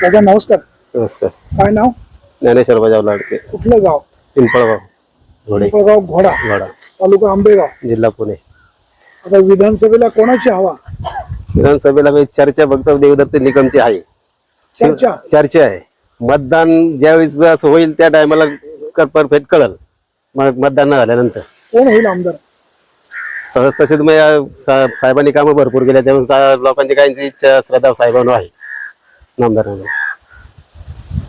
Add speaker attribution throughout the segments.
Speaker 1: दादा नमस्कार.
Speaker 2: नमस्कार.
Speaker 1: काय नाव?
Speaker 2: ज्ञानेश्वर बजाव लाडके.
Speaker 1: कुठलं गाव?
Speaker 2: पिंपळगाव. घोडे.
Speaker 1: पिंपळगाव घोडा.
Speaker 2: घोडा.
Speaker 1: तालुका आंबेगाव.
Speaker 2: जिल्हा पुणे.
Speaker 1: आता विधानसभेला कोणाची हवा?
Speaker 2: विधानसभेला काही चर्चा फक्त देवदत्त निकमची आहे.
Speaker 1: चर्चा?
Speaker 2: चर्चा आहे. मतदान ज्यावेळेस असं होईल त्या टायमाला परफेक्ट कळल. मग मतदान न झाल्यानंतर.
Speaker 1: कोण होईल आमदार?
Speaker 2: तसंच तसेच मग साहेबांनी कामं भरपूर केल्या त्यामुळे लोकांची काहींची इच्छा श्रद्धा साहेबांवर आहे. नामदारांवर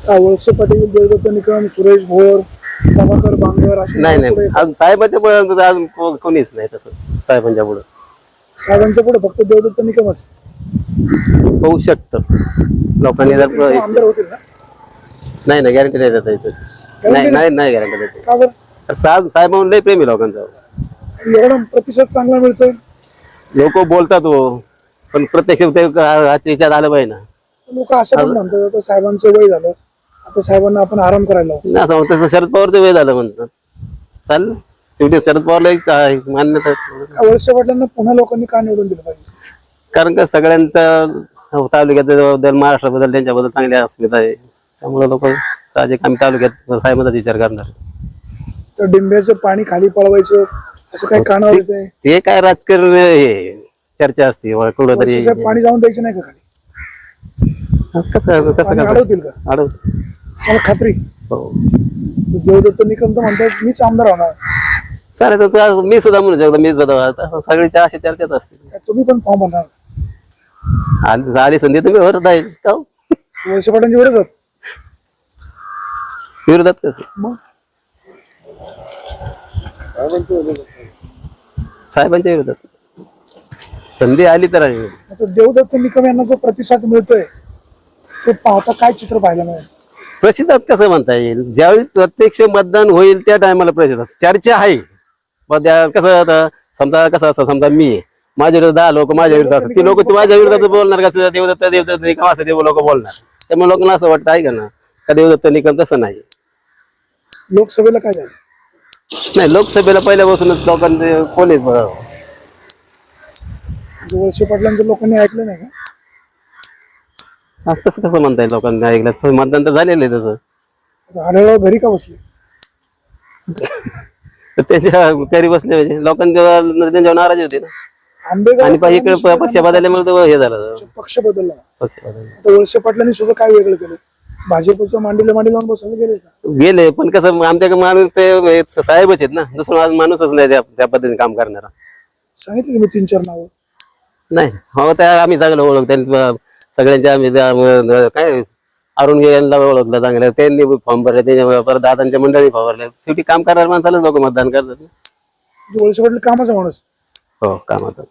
Speaker 1: काय वळसे पाटील देवदत्त निकम सुरेश भोर प्रभाकर बांगर अशी
Speaker 2: नाही
Speaker 1: नावं पुढे
Speaker 2: नाही
Speaker 1: येतात.
Speaker 2: अजून साहेबांच्या पुढे अजून को- कोणीच नाही तसं. साहेबांच्या पुढे.
Speaker 1: साहेबांच्या पुढे फक्त देवदत्त निकमच
Speaker 2: होऊ शकतं. लोकांनी जर
Speaker 1: ते आमदार होतील ना?
Speaker 2: नाही नाही. गॅरंटी नाही देता येत नाही नाही? नाही गॅरंटी देते
Speaker 1: का बरं?
Speaker 2: तर साहेब साहेबांना लय प्रेमी लोकांचा.
Speaker 1: एवढा प्रतिसाद चांगला मिळतोय?
Speaker 2: लोक बोलतात हो पण प्रत्यक्ष ते आजच्या याच्यात आलं पाहिजे ना.
Speaker 1: लोक असं पण म्हणतात आता साहेबांचं वय झालं आता साहेबांना आपण आराम करायला लावू.
Speaker 2: नाही असं म्हणतात शरद पवारचं वेळ झालं म्हणतात. चालेल शेवटी शरद पवारला एक आहे मान्यता आहे.
Speaker 1: का वळसे पाटलांना पुन्हा लोकांनी का निवडून दिलं पाहिजे?
Speaker 2: कारण का सगळ्यांचा तालुक्याबद्दल महाराष्ट्राबद्दल त्यांच्याबद्दल चांगली अस्मिता आहे. त्यामुळे लोक साहजिक आम्ही तालुक्यात साहेबांचाच विचार करणार.
Speaker 1: तर डिंब्याचं पाणी खाली पळवायचं असं काही कानावर येते
Speaker 2: ते काय राजकारण हे चर्चा असते कुठं तरी
Speaker 1: साहेब पाणी जाऊन द्यायचं नाही का खाली?
Speaker 2: कसं कसं कसं
Speaker 1: अडवतील का?
Speaker 2: अडव
Speaker 1: मला खात्री.
Speaker 2: हो.
Speaker 1: देवदत्त निकम तर म्हणतात मीच आमदार होणार.
Speaker 2: चालेल तर तू आज मी सुद्धा म्हणू शकतो मीच सुद्धा असं सगळीच्या अशा चर्चेत असते.
Speaker 1: काय तुम्ही पण फॉर्म भरणार?
Speaker 2: आली आली संधी तुम्ही भरत आहे का? हो?
Speaker 1: वळसे पाटलांची विरोधात?
Speaker 2: विरोधात कसं?
Speaker 1: मग?
Speaker 2: साहेबांच्या विरोधात. संधी आली तर आहे.
Speaker 1: आता देवदत्त निकम यांना जो प्रतिसाद मिळतोय ते पाहता काय चित्र पाहायला मिळेल?
Speaker 2: प्रसिद्धात कसं म्हणता येईल? ज्यावेळी प्रत्यक्ष मतदान होईल त्या टायमाला प्रसिद्ध चर्चा आहे. पण त्या कसं आता समजा कसं असं समजा मी आहे. माझ्या विरोधात दहा लोक माझ्या विरोधात असतात. ती लोक माझ्या विरोधात बोलणार कसं देवदत्त देवदत्त निकम असं देव लोक बोलणार? त्यामुळे लोकांना असं वाटतं आहे का ना? का देवदत्त निकम तसं नाही.
Speaker 1: लोकसभेला काय झालं?
Speaker 2: नाही लोकसभेला पहिल्यापासूनच लोकांचे कोणीच बघा.
Speaker 1: म्हणजे वळसे पाटलांचं लोकांनी ऐकलं नाही का?
Speaker 2: आज तसं कसं म्हणता येईल लोकांनी? ऐकलं तसं मतदान तर झालेलं आहे तसं.
Speaker 1: आढळराव घरी का बसले?
Speaker 2: तर त्यांच्या घरी बसले म्हणजे लोकांच्या त्यांच्यावर नाराजी होती ना.
Speaker 1: आंबेगाव
Speaker 2: आणि पा- इकडे प- पक्ष बदलल्यामुळे हे झालं.
Speaker 1: पक्ष बदलला.
Speaker 2: पक्ष बदलला.
Speaker 1: आता वळसे पाटलांनी सुद्धा काय वेगळं केलं? भाजपच्या मांडीला मांडी लावून बसवलं गेलेच ना.
Speaker 2: गेले पण कसं आमच्याकडे माणूस ते हे साहेबच आहेत ना. दुसरा आज माणूसच नाही त्या त्या पद्धतीने काम करणारा.
Speaker 1: सांगितलं की मी तीन चार नावं.
Speaker 2: नाही. हो त्या आम्ही चांगलं ओळख त्यांनी सगळ्यांच्या काय अरुण यांना ओळखलं चांगलं. त्यांनी फॉर्म भरले त्याच्या परत दादांच्या मंडळी फॉर्म भरले. शेवटी काम करणाऱ्या माणसाला लोक मतदान करतात.
Speaker 1: कामाचा माणूस.
Speaker 2: हो कामाचं.